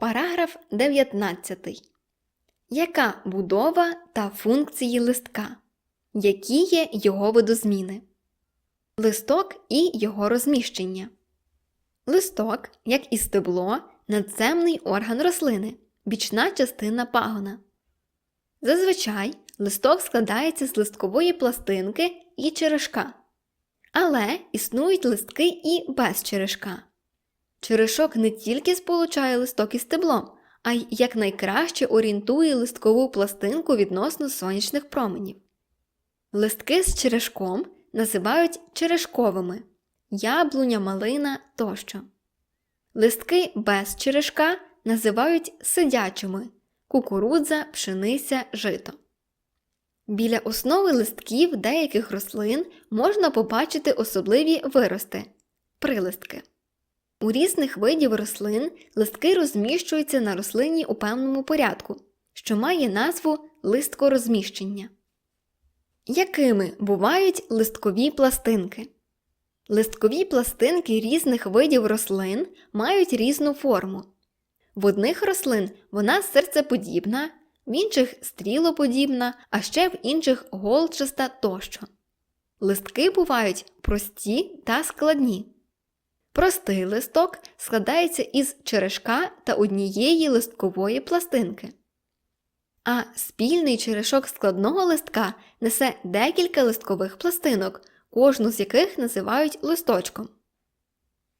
Параграф 19. Яка будова та функції листка? Які є його видозміни? Листок і його розміщення. Листок, як і стебло, надземний орган рослини, бічна частина пагона. Зазвичай листок складається з листкової пластинки і черешка. Але існують листки і без черешка. Черешок не тільки сполучає листок із стеблом, а й якнайкраще орієнтує листкову пластинку відносно сонячних променів. Листки з черешком називають черешковими яблуня, малина тощо. Листки без черешка називають сидячими кукурудза, пшениця, жито. Біля основи листків деяких рослин можна побачити особливі вирости прилистки. У різних видів рослин листки розміщуються на рослині у певному порядку, що має назву листкорозміщення. Якими бувають листкові пластинки? Листкові пластинки різних видів рослин мають різну форму. В одних рослин вона серцеподібна, в інших стрілоподібна, а ще в інших голчаста тощо. Листки бувають прості та складні. Простий листок складається із черешка та однієї листкової пластинки. А спільний черешок складного листка несе декілька листкових пластинок, кожну з яких називають листочком.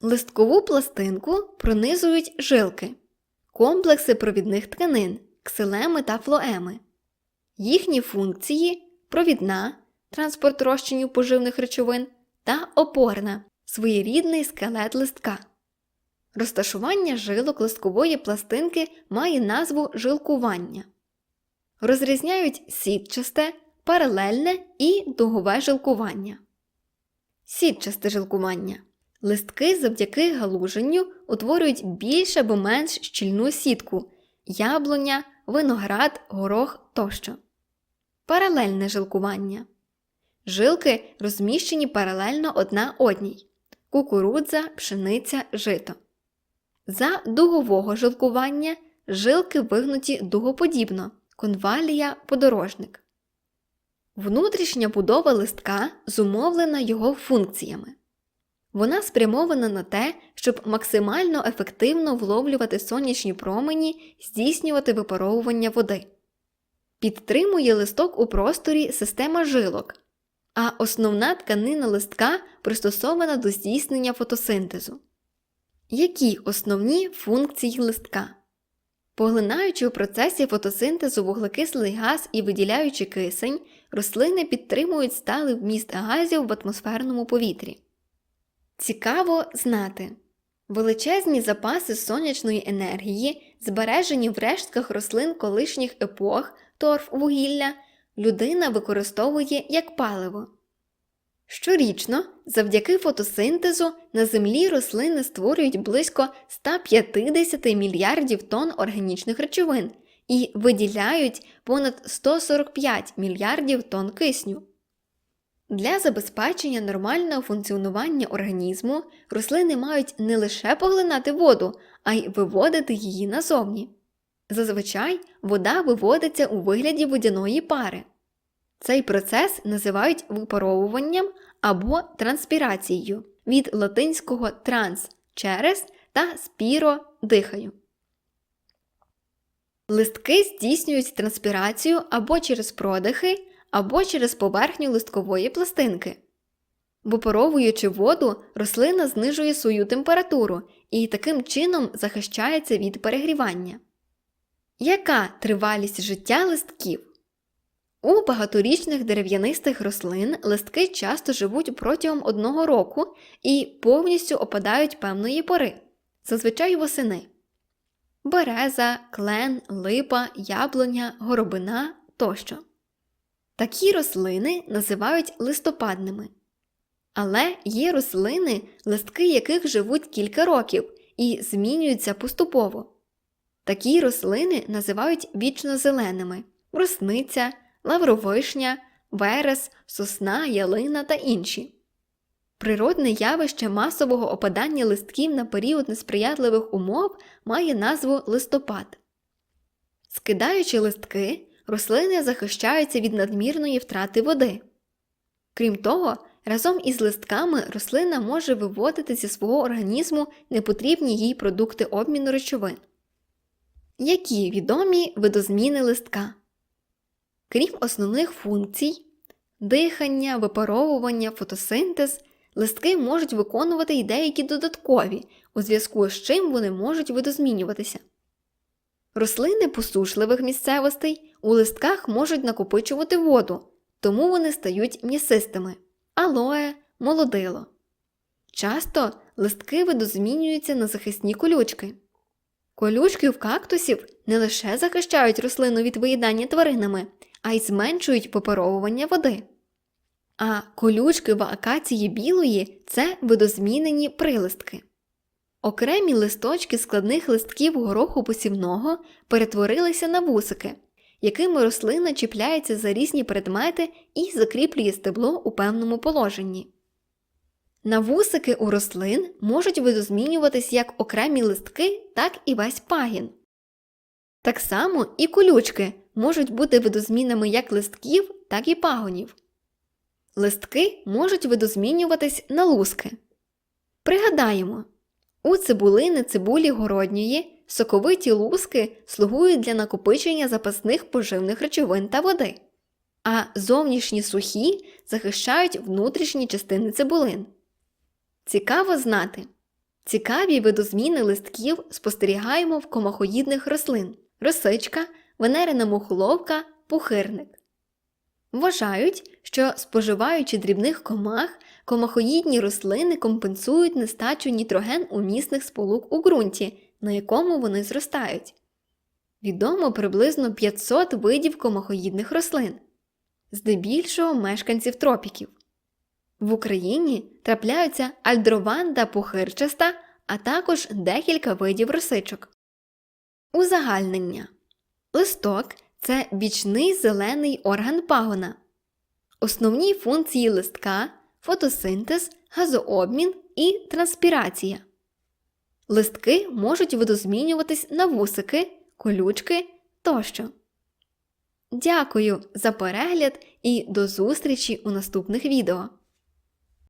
Листкову пластинку пронизують жилки, комплекси провідних тканин, ксилеми та флоеми. Їхні функції провідна, транспорт розчинів поживних речовин та опорна своєрідний скелет листка. Розташування жилок листкової пластинки має назву жилкування. Розрізняють сітчасте, паралельне і дугове жилкування. Сітчасте жилкування. Листки завдяки галуженню утворюють більш або менш щільну сітку яблуня, виноград, горох тощо. Паралельне жилкування. Жилки розміщені паралельно одна одній кукурудза, пшениця, жито. За дугового жилкування жилки вигнуті дугоподібно, конвалія подорожник. Внутрішня будова листка зумовлена його функціями. Вона спрямована на те, щоб максимально ефективно вловлювати сонячні промені, здійснювати випаровування води. Підтримує листок у просторі система жилок, а основна тканина листка пристосована до здійснення фотосинтезу. Які основні функції листка? Поглинаючи у процесі фотосинтезу вуглекислий газ і виділяючи кисень, рослини підтримують сталий вміст газів в атмосферному повітрі. Цікаво знати величезні запаси сонячної енергії, збережені в рештках рослин колишніх епох, торф вугілля, людина використовує як паливо. Щорічно, завдяки фотосинтезу, на землі рослини створюють близько 150 мільярдів тонн органічних речовин і виділяють понад 145 мільярдів тонн кисню. Для забезпечення нормального функціонування організму рослини мають не лише поглинати воду, а й виводити її назовні. Зазвичай вода виводиться у вигляді водяної пари. Цей процес називають випаровуванням або транспірацією від латинського транс через та спіро дихаю. Листки здійснюють транспірацію або через продихи, або через поверхню листкової пластинки. Випаровуючи воду, рослина знижує свою температуру і таким чином захищається від перегрівання. Яка тривалість життя листків? У багаторічних дерев'янистих рослин листки часто живуть протягом одного року і повністю опадають певної пори, зазвичай восени. Береза, клен, липа, яблуня, горобина тощо. Такі рослини називають листопадними. Але є рослини, листки яких живуть кілька років і змінюються поступово. Такі рослини називають вічнозеленими брусниця, лавровишня, верес, сосна, ялина та інші. Природне явище масового опадання листків на період несприятливих умов має назву листопад. Скидаючи листки, рослини захищаються від надмірної втрати води. Крім того, разом із листками рослина може виводити зі свого організму непотрібні їй продукти обміну речовин. Які відомі видозміни листка? Крім основних функцій дихання, випаровування, фотосинтез, листки можуть виконувати й деякі додаткові, у зв'язку з чим вони можуть видозмінюватися. Рослини посушливих місцевостей у листках можуть накопичувати воду, тому вони стають м'ясистими алоє, молодило. Часто листки видозмінюються на захисні колючки. Колючки в кактусів не лише захищають рослину від виїдання тваринами, а й зменшують попаровування води. А колючки в акації білої це видозмінені прилистки. Окремі листочки складних листків гороху посівного перетворилися на вусики, якими рослина чіпляється за різні предмети і закріплює стебло у певному положенні. Навусики у рослин можуть видозмінюватись як окремі листки, так і весь пагін. Так само і колючки можуть бути видозмінами як листків, так і пагонів. Листки можуть видозмінюватись на луски. Пригадаємо, у цибулини цибулі городньої соковиті луски слугують для накопичення запасних поживних речовин та води, а зовнішні сухі захищають внутрішні частини цибулин. Цікаво знати. Цікаві видозміни листків спостерігаємо в комахоїдних рослин росичка, венерина мухоловка, пухирник. Вважають, що споживаючи дрібних комах, комахоїдні рослини компенсують нестачу нітроген умісних сполук у ґрунті, на якому вони зростають. Відомо приблизно 500 видів комахоїдних рослин, здебільшого мешканців тропіків. В Україні трапляються альдрованда пухирчаста, а також декілька видів росичок. Узагальнення Листок це бічний зелений орган пагона. Основні функції листка фотосинтез, газообмін і транспірація. Листки можуть видозмінюватись на вусики, колючки тощо. Дякую за перегляд і до зустрічі у наступних відео!